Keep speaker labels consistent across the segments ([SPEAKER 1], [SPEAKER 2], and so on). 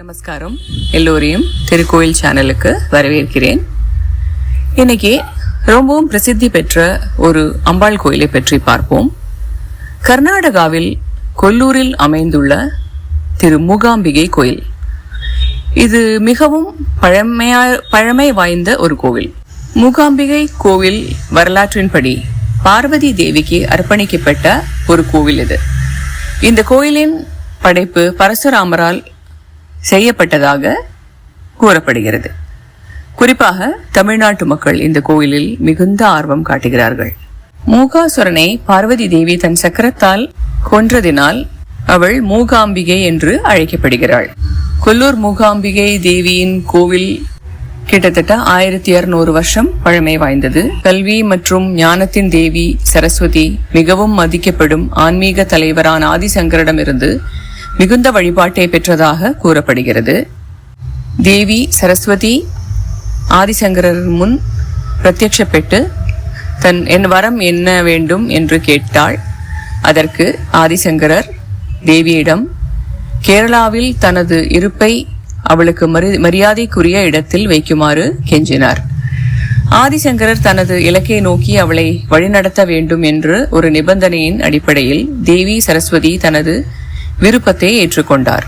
[SPEAKER 1] நமஸ்காரம். எல்லோரையும் திருக்கோயில் சேனலுக்கு வரவேற்கிறேன். இன்னைக்கு ரொம்பவும் பிரசித்தி பெற்ற ஒரு அம்பாள் கோயிலை பற்றி பார்ப்போம். கர்நாடகாவில் கொல்லூரில் அமைந்துள்ள திரு மூகாம்பிகை கோயில். இது மிகவும் பழமையா பழமை வாய்ந்த ஒரு கோவில். மூகாம்பிகை கோவில் வரலாற்றின்படி பார்வதி தேவிக்கு அர்ப்பணிக்கப்பட்ட ஒரு கோவில் இது. இந்த கோயிலின் படைப்பு பரசுராமரால் செய்யப்பட்டதாக கூறப்படுகிறது. குறிப்பாக தமிழ்நாட்டு மக்கள் இந்த கோயிலில் மிகுந்த ஆர்வம் காட்டுகிறார்கள். மூகாசுரனை பார்வதி தேவி தன் சக்கரத்தால் கொன்றதினால் அவள் மூகாம்பிகை என்று அழைக்கப்படுகிறாள். கொல்லூர் மூகாம்பிகை தேவியின் கோவில் கிட்டத்தட்ட ஆயிரத்தி இருநூறு வருஷம் பழமை வாய்ந்தது. கல்வி மற்றும் ஞானத்தின் தேவி சரஸ்வதி மிகவும் மதிக்கப்படும் ஆன்மீக தலைவரான ஆதிசங்கரிடமிருந்து மிகுந்த வழிபாட்டை பெற்றதாக கூறப்படுகிறது. தேவி சரஸ்வதி ஆதிசங்கரர் முன் பிரத்யட்சப்பட்டு தன் என் வரம் என்ன வேண்டும்? என்று கேட்டாள். அதற்கு ஆதிசங்கரர் தேவியிடம் கேரளாவில் தனது இருப்பை அவளுக்கு மரி மரியாதைக்குரிய இடத்தில் வைக்குமாறு கெஞ்சினார். ஆதிசங்கரர் தனது இலக்கை நோக்கி அவளை வழிநடத்த வேண்டும் என்று ஒரு நிபந்தனையின் அடிப்படையில் தேவி சரஸ்வதி தனது விருப்பத்தை ஏற்றுக்கொண்டார்.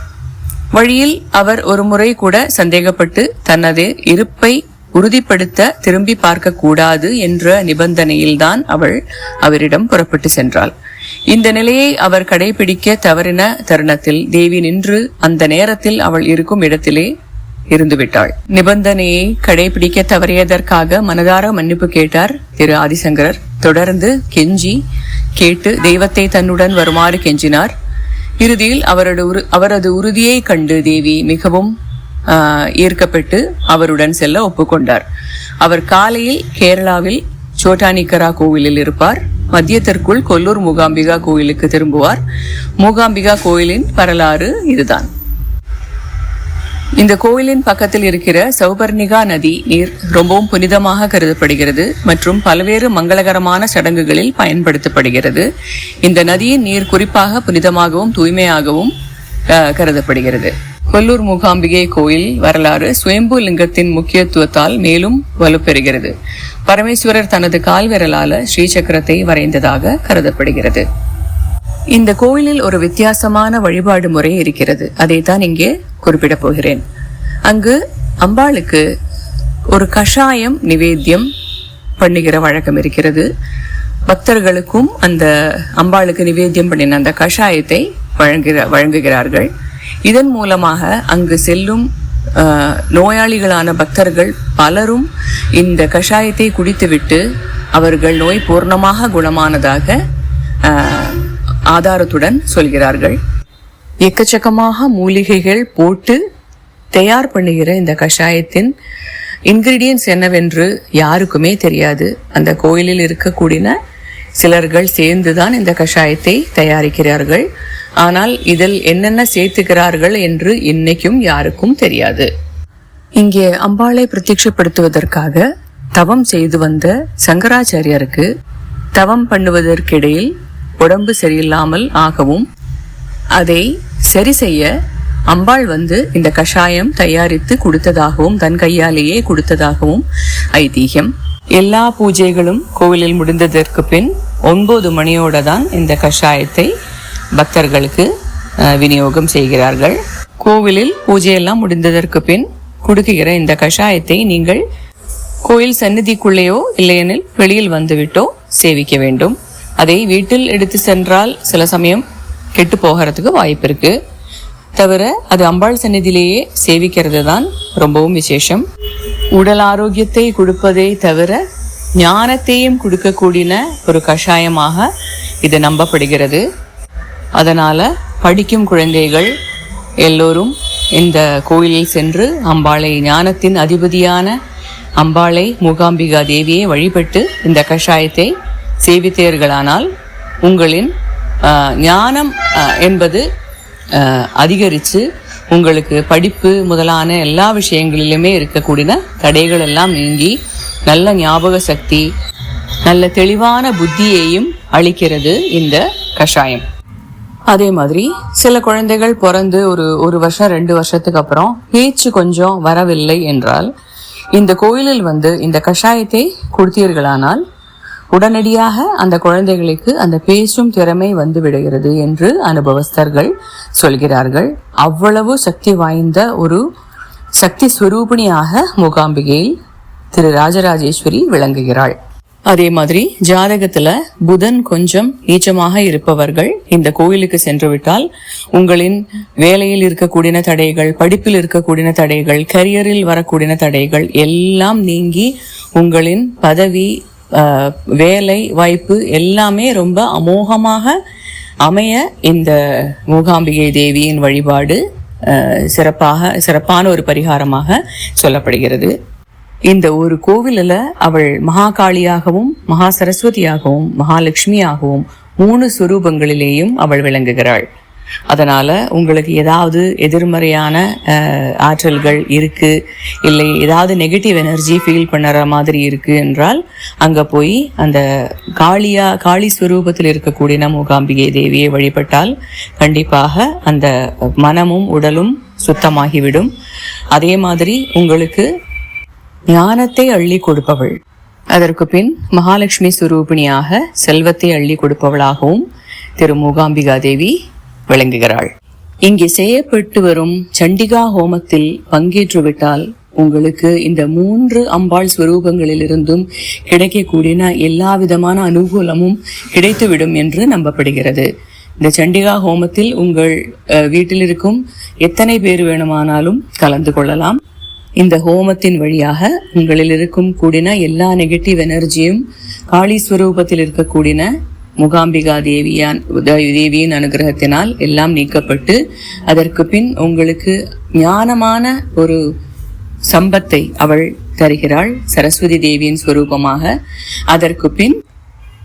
[SPEAKER 1] வழியில் அவர் ஒரு முறை கூட சந்தேகப்பட்டு தனது இருப்பை உறுதிப்படுத்த திரும்பி பார்க்க கூடாது என்ற நிபந்தனையில்தான் அவள் அவரிடம் புறப்பட்டு சென்றாள். இந்த நிலையை அவர் கடைபிடிக்க தவறின தருணத்தில் தேவி நின்று அந்த நேரத்தில் அவள் இருக்கும் இடத்திலே இருந்துவிட்டாள். நிபந்தனையை கடைபிடிக்க தவறியதற்காக மனதார மன்னிப்பு கேட்டார் திரு ஆதிசங்கரர். தொடர்ந்து கெஞ்சி கேட்டு தெய்வத்தை தன்னுடன் வருமாறு கெஞ்சினார். இறுதியில் அவரது உரு அவரது உறுதியை கண்டு தேவி மிகவும் ஈர்க்கப்பட்டு அவருடன் செல்ல ஒப்புக்கொண்டார். அவர் காலையில் கேரளாவில் சோட்டானிக்கரா கோவிலில் இருப்பார். மதியத்திற்குள் கொல்லூர் மூகாம்பிகா கோயிலுக்கு திரும்புவார். மூகாம்பிகா கோயிலின் வரலாறு இதுதான். இந்த கோயிலின் பக்கத்தில் இருக்கிற சௌபர்ணிகா நதி நீர் ரொம்பவும் புனிதமாக கருதப்படுகிறது மற்றும் பல்வேறு மங்களகரமான சடங்குகளில் பயன்படுத்தப்படுகிறது. இந்த நதியின் நீர் குறிப்பாக புனிதமாகவும் தூய்மையாகவும் கருதப்படுகிறது. கொல்லூர் மூகாம்பிகை கோயில் வரலாறு சுயம்பு லிங்கத்தின் முக்கியத்துவத்தால் மேலும் வலுப்பெறுகிறது. பரமேஸ்வரர் தனது கால்விரலால ஸ்ரீசக்கரத்தை வரைந்ததாக கருதப்படுகிறது. இந்த கோயிலில் ஒரு வித்தியாசமான வழிபாடு முறை இருக்கிறது. அதை தான் இங்கே குறிப்பிடப் போகிறேன். அங்கு அம்பாளுக்கு ஒரு கஷாயம் நிவேத்தியம் பண்ணுகிற வழக்கம் இருக்கிறது. பக்தர்களுக்கும் அந்த அம்பாளுக்கு நிவேத்தியம் பண்ணின அந்த கஷாயத்தை வழங்குகிற வழங்குகிறார்கள். இதன் மூலமாக அங்கு செல்லும் நோயாளிகளான பக்தர்கள் பலரும் இந்த கஷாயத்தை குடித்துவிட்டு அவர்கள் நோய் பூர்ணமாக குணமானதாக ஆதாரத்துடன் சொல்கிறார்கள். எக்கச்சக்கமாக மூலிகைகள் போட்டு தயார் பண்ணுகிற இந்த கஷாயத்தின் இன்கிரீடியன்ஸ் என்னவென்று யாருக்குமே தெரியாது. அந்த கோயிலில் இருக்கக்கூடிய சிலர்கள் சேர்ந்துதான் இந்த கஷாயத்தை தயாரிக்கிறார்கள். ஆனால் இதில் என்னென்ன சேர்த்துக்கிறார்கள் என்று இன்னைக்கும் யாருக்கும் தெரியாது. இங்கே அம்பாளை பிரத்யட்சப்படுத்துவதற்காக தவம் செய்து வந்த சங்கராச்சாரியருக்கு தவம் பண்ணுவதற்கிடையில் உடம்பு சரியில்லாமல் ஆகவும் அதை சரி செய்ய அம்பாள் வந்து இந்த கஷாயம் தயாரித்து கொடுத்ததாகவும் தன் கையாலேயே கொடுத்ததாகவும் ஐதீகம். எல்லா பூஜைகளும் கோவிலில் முடிந்ததற்கு பின் ஒன்பது மணியோட தான் இந்த கஷாயத்தை பக்தர்களுக்கு விநியோகம் செய்கிறார்கள். கோவிலில் பூஜையெல்லாம் முடிந்ததற்கு பின் கொடுக்குகிற இந்த கஷாயத்தை நீங்கள் கோயில் சந்நிதிக்குள்ளேயோ இல்லையெனில் வெளியில் வந்துவிட்டோ சேவிக்க வேண்டும். அதை வீட்டில் எடுத்து சென்றால் சில சமயம் கெட்டு போகிறதுக்கு வாய்ப்பு இருக்கு. தவிர அது அம்பாள் சன்னதியிலேயே சேவிக்கிறது தான் ரொம்பவும் விசேஷம். உடல் ஆரோக்கியத்தை கொடுப்பதை தவிர ஞானத்தையும் கொடுக்கக்கூடிய ஒரு கஷாயமாக இது நம்பப்படுகிறது. அதனால படிக்கும் குழந்தைகள் எல்லோரும் இந்த கோயிலில் சென்று அம்பாளை ஞானத்தின் அதிபதியான அம்பாளை மூகாம்பிகா தேவியை வழிபட்டு இந்த கஷாயத்தை சேவித்தீர்களானால் உங்களின் ஞானம் என்பது அதிகரித்து உங்களுக்கு படிப்பு முதலான எல்லா விஷயங்களிலுமே இருக்கக்கூடிய தடைகள் எல்லாம் நீங்கி நல்ல ஞாபக சக்தி நல்ல தெளிவான புத்தியையும் அளிக்கிறது இந்த கஷாயம். அதே மாதிரி சில குழந்தைகள் பிறந்து ஒரு ஒரு வருஷம் ரெண்டு வருஷத்துக்கு அப்புறம் பேச்சு கொஞ்சம் வரவில்லை என்றால் இந்த கோயிலில் வந்து இந்த கஷாயத்தை கொடுத்தீர்களானால் உடனடியாக அந்த குழந்தைகளுக்கு அந்த பேசும் திறமை வந்து விடுகிறது என்று அனுபவஸ்தர்கள் சொல்கிறார்கள். அவ்வளவு சக்தி வாய்ந்த ஒரு சக்தி ஸ்வரூபிணியாக மூகாம்பிகையில் திரு ராஜராஜேஸ்வரி விளங்குகிறாள். அதே மாதிரி ஜாதகத்துல புதன் கொஞ்சம் நீச்சமாக இருப்பவர்கள் இந்த கோயிலுக்கு சென்று விட்டால் உங்களின் வேலையில் இருக்கக்கூடிய தடைகள் படிப்பில் இருக்கக்கூடிய தடைகள் கரியரில் வரக்கூடிய தடைகள் எல்லாம் நீங்கி உங்களின் பதவி வேலை வாய்ப்பு எல்லாமே ரொம்ப அமோகமாக அமைய இந்த மூகாம்பிகை தேவியின் வழிபாடு சிறப்பாக சிறப்பான ஒரு பரிகாரமாக சொல்லப்படுகிறது. இந்த ஒரு கோவிலில் அவள் மகாகாளியாகவும் மகா சரஸ்வதியாகவும் மகாலட்சுமியாகவும் மூணு சுரூபங்களிலேயும் அவள் விளங்குகிறாள். அதனால் உங்களுக்கு ஏதாவது எதிர்மறையான ஆற்றல்கள் இருக்குது இல்லை ஏதாவது நெகட்டிவ் எனர்ஜி ஃபீல் பண்ணுற மாதிரி இருக்கு என்றால் அங்கே போய் அந்த காளியா காளி ஸ்வரூபத்தில் இருக்கக்கூடிய மூகாம்பிகை தேவியை வழிபட்டால் கண்டிப்பாக அந்த மனமும் உடலும் சுத்தமாகிவிடும். அதே மாதிரி உங்களுக்கு ஞானத்தை அள்ளி கொடுப்பவள். அதற்கு பின் மகாலட்சுமி சுரூபிணியாக செல்வத்தை அள்ளி கொடுப்பவளாகவும் திரு மூகாம்பிகா தேவி விளங்குகிறாள் இங்கே செய்யப்பட்டு வரும் சண்டிகா ஹோமத்தில் பங்கேற்றுவிட்டால் உங்களுக்கு இந்த மூன்று அம்பாள் ஸ்வரூபங்களிலிருந்தும் கிடைக்கக்கூடிய எல்லா விதமான அனுகூலமும் கிடைத்துவிடும் என்று நம்பப்படுகிறது. இந்த சண்டிகா ஹோமத்தில் உங்கள் வீட்டில் இருக்கும் எத்தனை பேர் வேணுமானாலும் கலந்து கொள்ளலாம். இந்த ஹோமத்தின் வழியாக உங்களில் இருக்கும் கூடின எல்லா நெகட்டிவ் எனர்ஜியும் காளி ஸ்வரூபத்தில் இருக்கக்கூடியன முகாம்பிகா தேவியான் தேவியின் அனுகிரகத்தினால் எல்லாம் நீக்கப்பட்டு அதற்கு பின் உங்களுக்கு ஞானமான ஒரு சம்பத்தை அவள் தருகிறாள் சரஸ்வதி தேவியின் ஸ்வரூபமாக அதற்கு பின்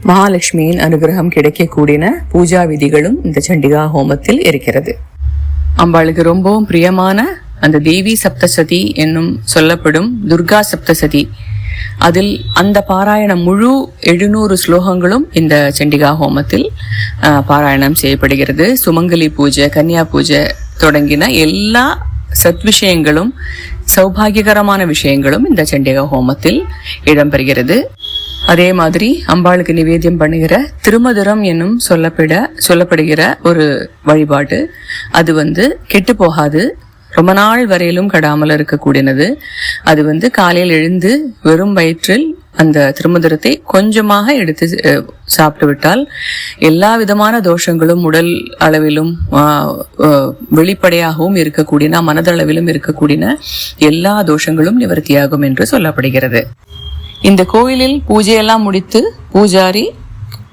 [SPEAKER 1] மகாலட்சுமியின் அனுகிரகம் கிடைக்கக்கூடிய பூஜா விதிகளும் இந்த சண்டிகா ஹோமத்தில் இருக்கிறது. அம்பாளுக்கு ரொம்பவும் பிரியமான அந்த தேவி சப்தசதி என்னும் சொல்லப்படும் துர்கா சப்தசதி அதில் அந்த பாராயணம் முழு எழுநூறு ஸ்லோகங்களும் இந்த சண்டிகா ஹோமத்தில் பாராயணம் செய்யப்படுகிறது. சுமங்கலி பூஜை கன்னியா பூஜை தொடங்கின எல்லா சத்விஷயங்களும் சௌபாகியகரமான விஷயங்களும் இந்த சண்டிகா ஹோமத்தில் இடம்பெறுகிறது. அதே மாதிரி அம்பாளுக்கு நிவேதியம் பண்ணுகிற திருமதுரம் என்னும் சொல்லப்பட சொல்லப்படுகிற ஒரு வழிபாடு அது வந்து கெட்டு போகாது. ரொம்ப நாள் வரையிலும் கெடாமல் இருக்கக்கூடியது அது வந்து காலையில் எழுந்து வெறும் வயிற்றில் அந்த திருமுதிரத்தை கொஞ்சமாக எடுத்து சாப்பிட்டு விட்டால் எல்லா விதமான தோஷங்களும் உடல் அளவிலும் வெளிப்படையாகவும் இருக்கக்கூடிய மனதளவிலும் இருக்கக்கூடிய எல்லா தோஷங்களும் நிவர்த்தியாகும் என்று சொல்லப்படுகிறது. இந்த கோயிலில் பூஜையெல்லாம் முடித்து பூஜாரி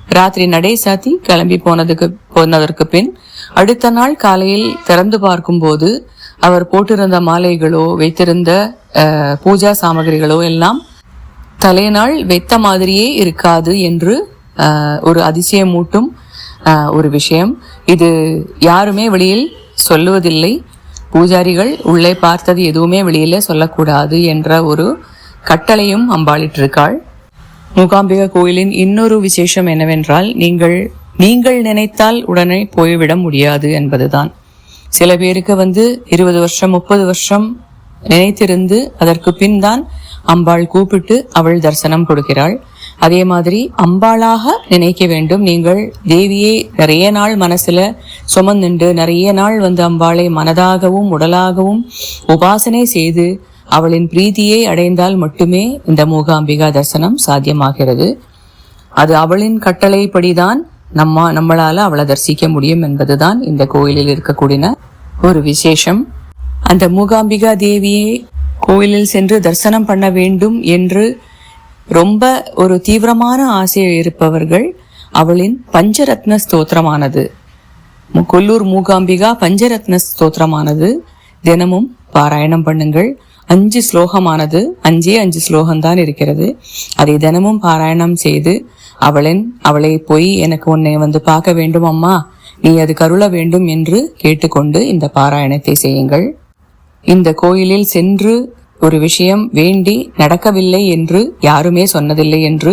[SPEAKER 1] ராத்திரி நடை சாத்தி கிளம்பி போனதுக்கு போனதற்கு பின் அடுத்த நாள் காலையில் திறந்து பார்க்கும்போது அவர் போட்டிருந்த மாலைகளோ வைத்திருந்த பூஜா சாமகிரிகளோ எல்லாம் தலைநாள் வைத்த மாதிரியே இருக்காது என்று ஒரு அதிசயமூட்டும் ஒரு விஷயம். இது யாருமே வெளியில் சொல்லுவதில்லை. பூஜாரிகள் உள்ளே பார்த்தது எதுவுமே வெளியில சொல்லக்கூடாது என்ற ஒரு கட்டளையும் அம்பாளிட்டிருக்காள். மூகாம்பிகா கோயிலின் இன்னொரு விசேஷம் என்னவென்றால் நீங்கள் நீங்கள் நினைத்தால் உடனே போய்விட முடியாது என்பதுதான். சில பேருக்கு வந்து இருபது வருஷம் முப்பது வருஷம் நினைத்திருந்து அதற்கு பின் தான் அம்பாள் கூப்பிட்டு அவள் தரிசனம் கொடுக்கிறாள். அதே மாதிரி அம்பாளாக நினைக்க வேண்டும். நீங்கள் தேவியை நிறைய நாள் மனசுல சுமந்துண்டு நிறைய நாள் வந்து அம்பாளை மனதாகவும் உடலாகவும் உபாசனை செய்து அவளின் பிரீதியை அடைந்தால் மட்டுமே இந்த மூகாம்பிகா தரிசனம் சாத்தியமாகிறது. அது அவளின் கட்டளைப்படிதான் நம்ம நம்மளால அவளை தரிசிக்க முடியும் என்பதுதான் இந்த கோயிலில் இருக்கக்கூடிய ஒரு விசேஷம். அந்த மூகாம்பிகா தேவியை கோயிலில் சென்று தரிசனம் பண்ண வேண்டும் என்று ரொம்ப ஒரு தீவிரமான ஆசையில் இருப்பவர்கள் அவளின் பஞ்சரத்ன ஸ்தோத்திரமானது. கொல்லூர் மூகாம்பிகா பஞ்சரத்ன ஸ்தோத்திரமானது. தினமும் பாராயணம் பண்ணுங்கள். அஞ்சு ஸ்லோகமானது. அஞ்சே அஞ்சு ஸ்லோகம்தான் இருக்கிறது. அதை தினமும் பாராயணம் செய்து அவளின் அவளை போய் எனக்கு உன்னை வந்து பார்க்க வேண்டும் அம்மா. நீ அது கருள வேண்டும் என்று கேட்டுக்கொண்டு இந்த பாராயணத்தை செய்யுங்கள். இந்த கோயிலில் சென்று ஒரு விஷயம் வேண்டி நடக்கவில்லை என்று யாருமே சொன்னதில்லை என்று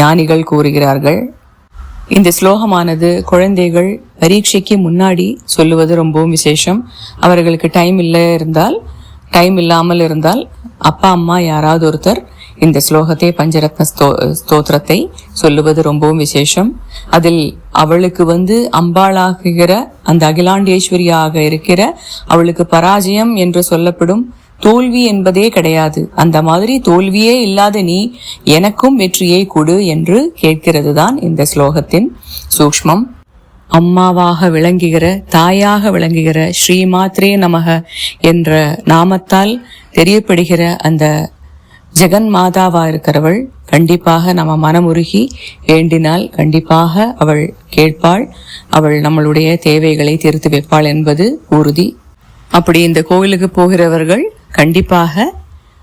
[SPEAKER 1] ஞானிகள் கூறுகிறார்கள். இந்த ஸ்லோகமானது குழந்தைகள் பரீட்சைக்கு முன்னாடி சொல்லுவது ரொம்பவும் விசேஷம். அவர்களுக்கு டைம் இல்லை இருந்தால் டைம் இல்லாமல் இருந்தால் அப்பா அம்மா யாராவது ஒருத்தர் இந்த ஸ்லோகத்தை பஞ்சரத்ன ஸ்தோ ஸ்தோத்திரத்தை சொல்லுவது ரொம்பவும் விசேஷம். அதில் அவளுக்கு வந்து அம்பாளாகுகிற அந்த அகிலாண்டேஸ்வரியாக இருக்கிற அவளுக்கு பராஜயம் என்று சொல்லப்படும் தோல்வி என்பதே கிடையாது. அந்த மாதிரி தோல்வியே இல்லாத நீ எனக்கும் வெற்றியை கொடு என்று கேட்கிறது தான் இந்த ஸ்லோகத்தின் சூக்ஷ்மம். அம்மாவாக விளங்குகிற தாயாக விளங்குகிற ஸ்ரீமாத்ரே நமக என்ற நாமத்தால் தெரியப்படுகிற அந்த ஜெகன் மாதாவா இருக்கிறவள் கண்டிப்பாக நம்ம மனமுருகி வேண்டினால் கண்டிப்பாக அவள் கேட்பாள். அவள் நம்மளுடைய தேவைகளை தீர்த்து வைப்பாள் என்பது உறுதி. அப்படி இந்த கோவிலுக்கு போகிறவர்கள் கண்டிப்பாக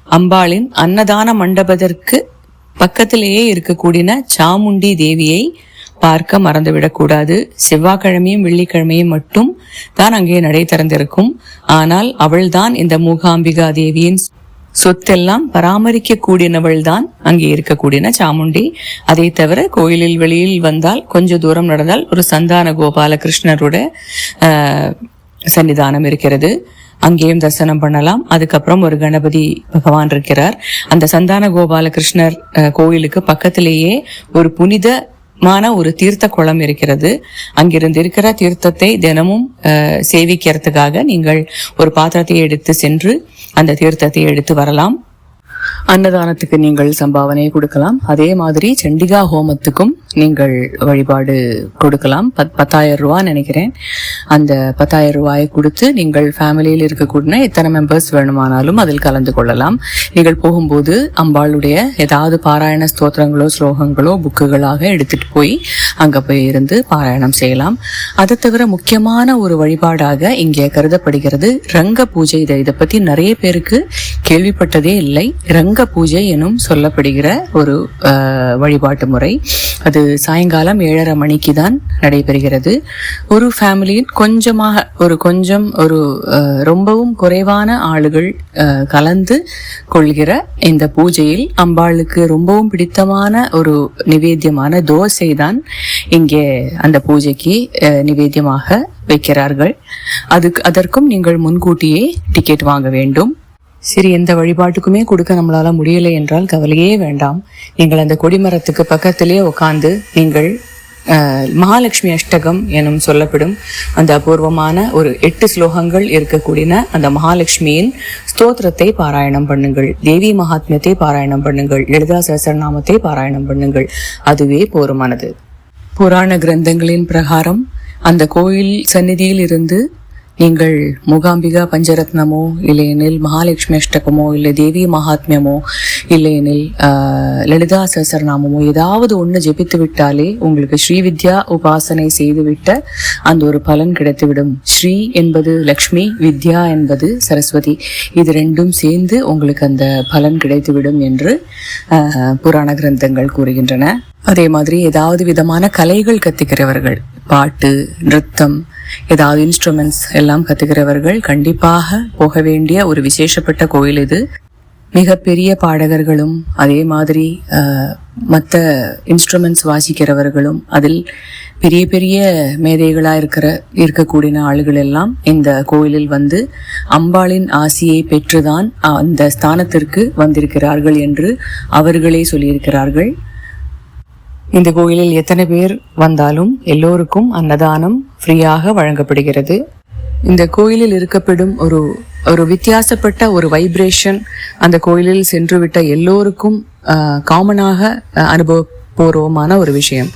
[SPEAKER 1] அம்பாளின் அன்னதான மண்டபத்திற்கு பக்கத்திலேயே இருக்கக்கூடிய சாமுண்டி தேவியை பார்க்க மறந்துவிடக்கூடாது. செவ்வாய்க்கிழமையும் வெள்ளிக்கிழமையும் மட்டும் தான் அங்கே நடை திறந்திருக்கும். ஆனால் அவள்தான் இந்த மூகாம்பிகா தேவியின் சொத்தெல்லாம் பராமரிக்க கூடினவள் தான் அங்கே இருக்கக்கூடியன சாமுண்டி. அதை தவிர கோயிலில் வெளியில் வந்தால் கொஞ்ச தூரம் நடந்தால் ஒரு சந்தான கோபாலகிருஷ்ணரோட சன்னிதானம் இருக்கிறது. அங்கேயும் தரிசனம் பண்ணலாம். அதுக்கப்புறம் ஒரு கணபதி பகவான் இருக்கிறார். அந்த சந்தான கோபாலகிருஷ்ணர் கோயிலுக்கு பக்கத்திலேயே ஒரு புனித மான ஒரு தீர்த்த குளம் இருக்கிறது. அங்கிருந்து இருக்கிற தீர்த்தத்தை தினமும் சேவிக்கிறதுக்காக நீங்கள் ஒரு பாத்திரத்தை எடுத்து சென்று அந்த தீர்த்தத்தை எடுத்து வரலாம். அன்னதானத்துக்கு நீங்கள் சம்பாவனை கொடுக்கலாம். அதே மாதிரி சண்டிகா ஹோமத்துக்கும் நீங்கள் வழிபாடு கொடுக்கலாம். பத் பத்தாயிரம் ரூபா நினைக்கிறேன். அந்த பத்தாயிரம் ரூபாயை கொடுத்து நீங்கள் ஃபேமிலியில் இருக்கக்கூடிய எத்தனை மெம்பர்ஸ் வேணுமானாலும் அதில் கலந்து கொள்ளலாம். நீங்கள் போகும்போது அம்பாளுடைய ஏதாவது பாராயண ஸ்தோத்திரங்களோ ஸ்லோகங்களோ புக்குகளாக எடுத்துட்டு போய் அங்க போய் இருந்து பாராயணம் செய்யலாம். அதை தவிர முக்கியமான ஒரு வழிபாடாக இங்கே கருதப்படுகிறது ரங்க பூஜை. இதை இதை பத்தி நிறைய பேருக்கு கேள்விப்பட்டதே இல்லை. ரங்க பூஜை எனும் சொல்லப்படுகிற ஒரு வழிபாட்டு முறை. அது சாயங்காலம் ஏழரை மணிக்கு தான் நடைபெறுகிறது. ஒரு ஃபேமிலியில் கொஞ்சமாக ஒரு கொஞ்சம் ஒரு ரொம்பவும் குறைவான ஆளுகள் கலந்து கொள்கிற இந்த பூஜையில் அம்பாளுக்கு ரொம்பவும் பிடித்தமான ஒரு நிவேத்தியமான தோசை தான் இங்கே அந்த பூஜைக்கு நிவேத்தியமாக வைக்கிறார்கள். அதுக்கு அதற்கும் நீங்கள் முன்கூட்டியே டிக்கெட் வாங்க வேண்டும். சரி எந்த வழிபாட்டுக்குமே கொடுக்க நம்மளால முடியலை என்றால் கவலையே வேண்டாம். நீங்கள் அந்த கொடிமரத்துக்கு பக்கத்திலே உட்காந்து நீங்கள் அஹ், மகாலட்சுமி அஷ்டகம் எனும் சொல்லப்படும் அந்த அபூர்வமான ஒரு எட்டு ஸ்லோகங்கள் இருக்கக்கூடிய அந்த மகாலட்சுமியின் ஸ்தோத்திரத்தை பாராயணம் பண்ணுங்கள். தேவி மகாத்மியத்தை பாராயணம் பண்ணுங்கள். லலிதா சஹஸ்ரநாமத்தை பாராயணம் பண்ணுங்கள். அதுவே போருமானது. புராண கிரந்தங்களின் பிரகாரம் அந்த கோயில் சந்நிதியில் இருந்து நீங்கள் மூகாம்பிகா பஞ்சரத்னமோ இல்லையெனில் மகாலட்சுமி அஷ்டகமோ இல்லை தேவி மகாத்மியமோ இல்லையெனில் லலிதா சசரநாமமோ ஏதாவது ஒன்று ஜெபித்து விட்டாலே உங்களுக்கு ஸ்ரீவித்யா உபாசனை செய்துவிட்ட அந்த ஒரு பலன் கிடைத்துவிடும். ஸ்ரீ என்பது லக்ஷ்மி வித்யா என்பது சரஸ்வதி. இது ரெண்டும் சேர்ந்து உங்களுக்கு அந்த பலன் கிடைத்துவிடும் என்று புராண கிரந்தங்கள் கூறுகின்றன. அதே மாதிரி ஏதாவது விதமான கலைகள் கத்துக்கிறவர்கள் பாட்டு நிருத்தம் ஏதாவது இன்ஸ்ட்ருமெண்ட்ஸ் எல்லாம் கத்துக்கிறவர்கள் கண்டிப்பாக போக வேண்டிய ஒரு விசேஷப்பட்ட கோயில் இது. மிகப்பெரிய பாடகர்களும் அதே மாதிரி மற்ற இன்ஸ்ட்ருமெண்ட்ஸ் வாசிக்கிறவர்களும் அதில் பெரிய பெரிய மேதைகளாக இருக்கிற இருக்கக்கூடிய ஆளுகள் எல்லாம் இந்த கோயிலில் வந்து அம்பாளின் ஆசியை பெற்றுதான் அந்த ஸ்தானத்திற்கு வந்திருக்கிறார்கள் என்று அவர்களே சொல்லியிருக்கிறார்கள். இந்த கோயிலில் எத்தனை பேர் வந்தாலும் எல்லோருக்கும் அன்னதானம் ஃப்ரீயாக வழங்கப்படுகிறது. இந்த கோயிலில் இருக்கப்படும் ஒரு ஒரு வித்தியாசப்பட்ட ஒரு வைப்ரேஷன் அந்த கோயிலில் சென்றுவிட்ட எல்லோருக்கும் காமனாக பூர்வமான ஒரு விஷயம்.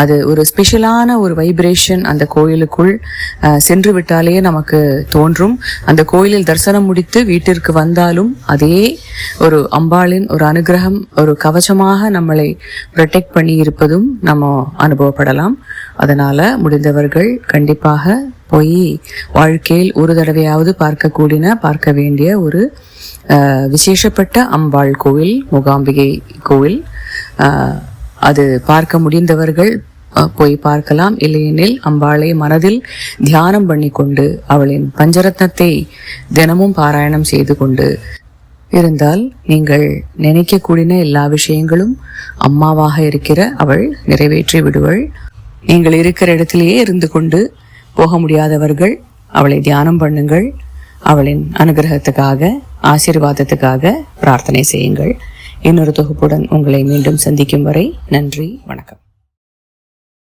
[SPEAKER 1] அது ஒரு ஸ்பெஷலான ஒரு வைப்ரேஷன் அந்த கோயிலுக்குள் சென்று விட்டாலே நமக்கு தோன்றும். அந்த கோயிலில் தரிசனம் முடித்து வீட்டிற்கு வந்தாலும் அதே ஒரு அம்பாளின் ஒரு அனுகிரகம் ஒரு கவசமாக நம்மளை ப்ரொடெக்ட் பண்ணி இருப்பதும் நம்ம அனுபவப்படலாம். அதனால முடிந்தவர்கள் கண்டிப்பாக போய் வாழ்க்கையில் ஒரு தடவையாவது பார்க்கக்கூடின பார்க்க வேண்டிய ஒரு விசேஷப்பட்ட அம்பாள் கோவில் மூகாம்பிகை கோவில் அது பார்க்க முடிந்தவர்கள் போய் பார்க்கலாம். இல்லையெனில் அம்பாளை மனதில் தியானம் பண்ணி கொண்டு அவளின் பஞ்சரத்னத்தை தினமும் பாராயணம் செய்து கொண்டு இருந்தால் நீங்கள் நினைக்கக்கூடிய எல்லா விஷயங்களும் அம்மாவாக இருக்கிற அவள் நிறைவேற்றி விடுவள். நீங்கள் இருக்கிற இடத்திலேயே இருந்து கொண்டு போக முடியாதவர்கள் அவளை தியானம் பண்ணுங்கள். அவளின் அனுகிரகத்துக்காக ஆசீர்வாதத்துக்காக பிரார்த்தனை செய்யுங்கள். இன்னொரு தொகுப்புடன் உங்களை மீண்டும் சந்திக்கும் வரை நன்றி வணக்கம்.